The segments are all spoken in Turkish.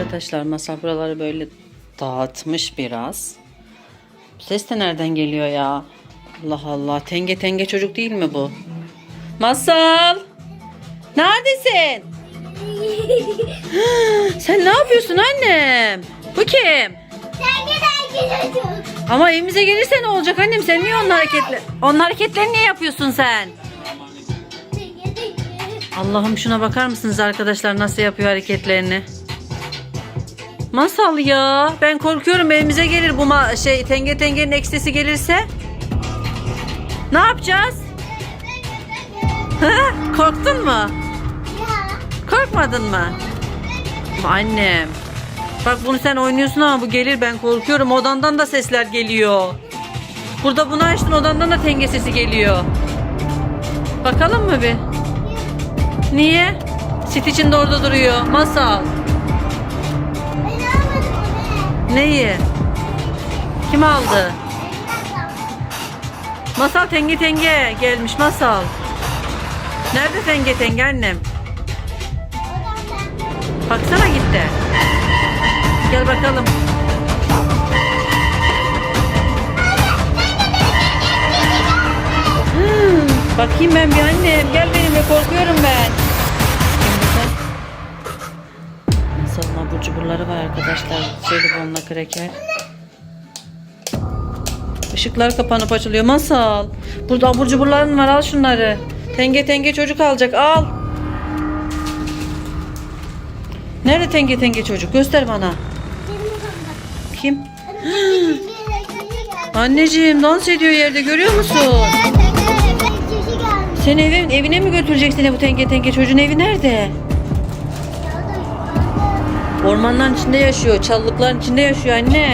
Arkadaşlar masa buraları böyle dağıtmış biraz. Bu ses de nereden geliyor ya? Allah Allah. Tenge tenge çocuk değil mi bu? Masal! Neredesin? Sen ne yapıyorsun annem? Bu kim? Ama evimize gelirse ne olacak annem? Sen niye onun hareketleri... Onun hareketlerini niye yapıyorsun sen? Allah'ım şuna bakar mısınız arkadaşlar nasıl yapıyor hareketlerini? Masal ya. Ben korkuyorum evimize gelir bu ma- şey tenge tengenin ekstesi gelirse. Ne yapacağız? Korktun mu? Korkmadın mı? Annem. Bak bunu sen oynuyorsun ama bu gelir ben korkuyorum. Odandan da sesler geliyor. Burada bunu açtın odandan da tenge sesi geliyor. Bakalım mı bir? Niye? Sit içinde orada duruyor. Masal. Neyi? Kim aldı? Masal tenge tenge gelmiş masal. Nerede tenge tenge annem? Baksana gitti. Gel bakalım. Hmm, bakayım ben bir annem. Gel benimle korkuyorum ben. Cuburları var arkadaşlar. Jelibonla kraker. Işıklar kapanıp açılıyor. Masal. Burada abur cuburların var. Al şunları. Tenge tenge çocuk alacak. Al. Nerede tenge tenge çocuk? Göster bana. Kim? Anneciğim dans ediyor yerde görüyor musun? Sen evin, evine mi götüreceksin bu tenge tenge çocuğun evi nerede? Ormanların içinde yaşıyor, çalılıkların içinde yaşıyor anne.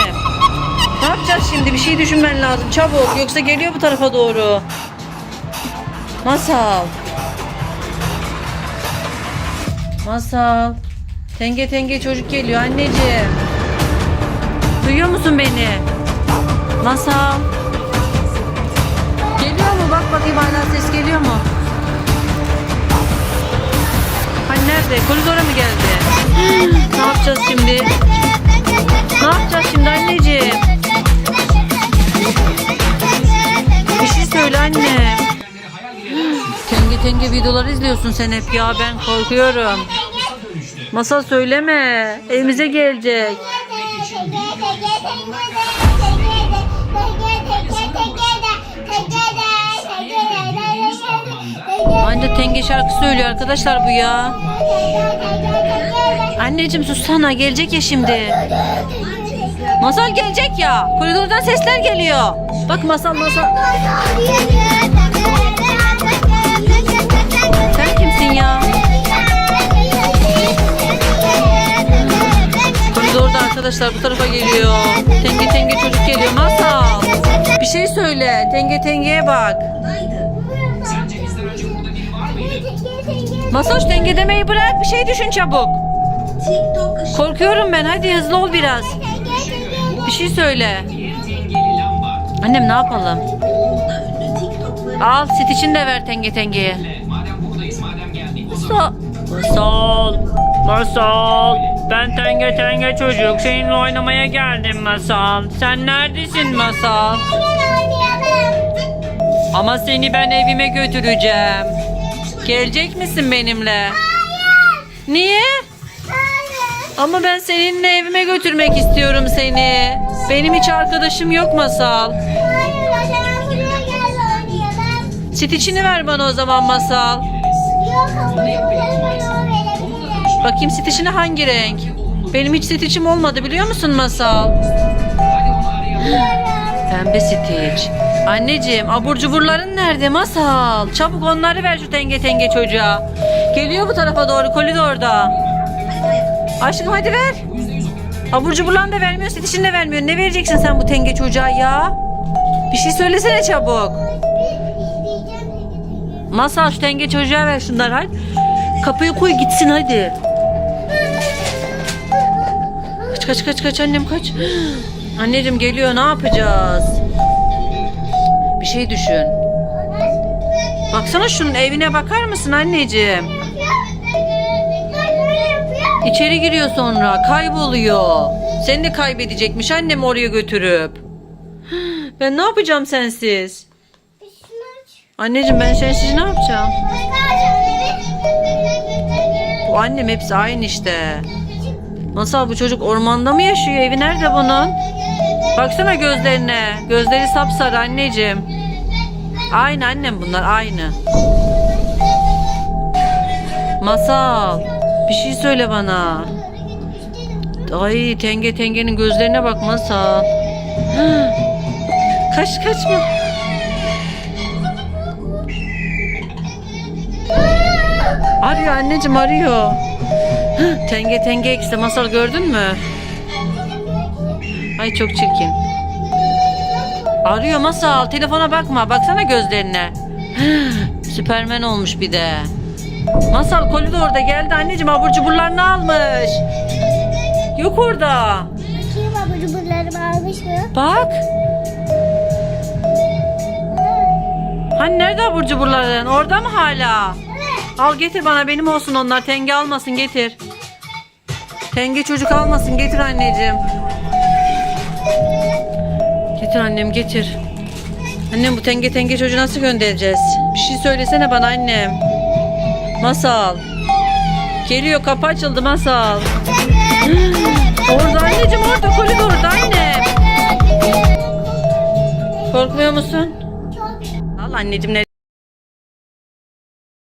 Ne yapacağız şimdi? Bir şey düşünmen lazım çabuk. Yoksa geliyor bu tarafa doğru. Masal. Masal. Tenge tenge çocuk geliyor anneciğim. Duyuyor musun beni? Masal. Geliyor mu? Bak bakayım hala ses geliyor mu? Hani nerede? Koridora mı geldi? Ne yapacağız şimdi? Ne yapacağız şimdi anneciğim? Bir şey söyle anne. Tenge tenge videoları izliyorsun sen hep ya ben korkuyorum. Masal söyleme. Evimize gelecek. Anne tenge şarkı söylüyor arkadaşlar bu ya. Anneciğim sussana gelecek ya şimdi. Masal gelecek ya. Koridordan sesler geliyor. Bak masal masal. Sen kimsin ya? Koridorda arkadaşlar bu tarafa geliyor. Tenge tenge çocuk geliyor. Masal. Bir şey söyle. Tenge tengeye bak. Masal şu tenge demeyi bırak. Bir şey düşün çabuk. Korkuyorum ben. Hadi hızlı ol biraz. Bir şey söyle. Annem ne yapalım? Al sit için de ver tenge tengeye. Masal. Masal. Ben tenge tenge çocuk. Seninle oynamaya geldim Masal. Sen neredesin Masal? Ama seni ben evime götüreceğim. Gelecek misin benimle? Niye? Ama ben seninle evime götürmek istiyorum seni. Benim hiç arkadaşım yok Masal. Sit içini ver bana o zaman Masal. Bakayım sit içine hangi renk? Benim hiç sit içim olmadı biliyor musun Masal? Pembe stitch. Anneciğim abur cuburların nerede Masal? Çabuk onları ver şu tenge tenge çocuğa. Geliyor bu tarafa doğru koridorda. Aşkım hadi ver. Abur cuburlarını da vermiyor stitch'ini de vermiyor. Ne vereceksin sen bu tenge çocuğa ya? Bir şey söylesene çabuk. Masal şu tenge çocuğa ver şunları hadi. Kapıyı koy gitsin hadi. Kaç kaç kaç kaç annem kaç. Anneciğim geliyor ne yapacağız? Bir şey düşün. Baksana şunun evine bakar mısın anneciğim? İçeri giriyor sonra kayboluyor. Seni de kaybedecekmiş annem oraya götürüp. Ben ne yapacağım sensiz? Anneciğim ben sensiz ne yapacağım? Bu annem hepsi aynı işte. Masal bu çocuk ormanda mı yaşıyor? Evi nerede bunun? Baksana gözlerine. Gözleri sapsarı anneciğim. Aynı annem bunlar aynı. Masal. Bir şey söyle bana. Ay tenge tengenin gözlerine bak Masal. Kaç kaçma. Arıyor anneciğim arıyor. Tenge tenge eksi masal gördün mü? Ay çok çirkin. Arıyor masal telefona bakma baksana gözlerine. Süpermen olmuş bir de. Masal koridorda geldi anneciğim abur cuburlarını almış. Yok orada. Bakayım abur cuburlarımı almış mı? Bak. Hani nerede abur cuburların? Orada mı hala? Al getir bana benim olsun onlar. Tenge almasın getir. Tenge çocuk almasın getir anneciğim. Getir annem getir. Annem bu tenge tenge çocuğu nasıl göndereceğiz? Bir şey söylesene bana annem. Masal. Geliyor kapı açıldı masal. Orada anneciğim orada koridorda annem. Korkmuyor musun? Al anneciğim ne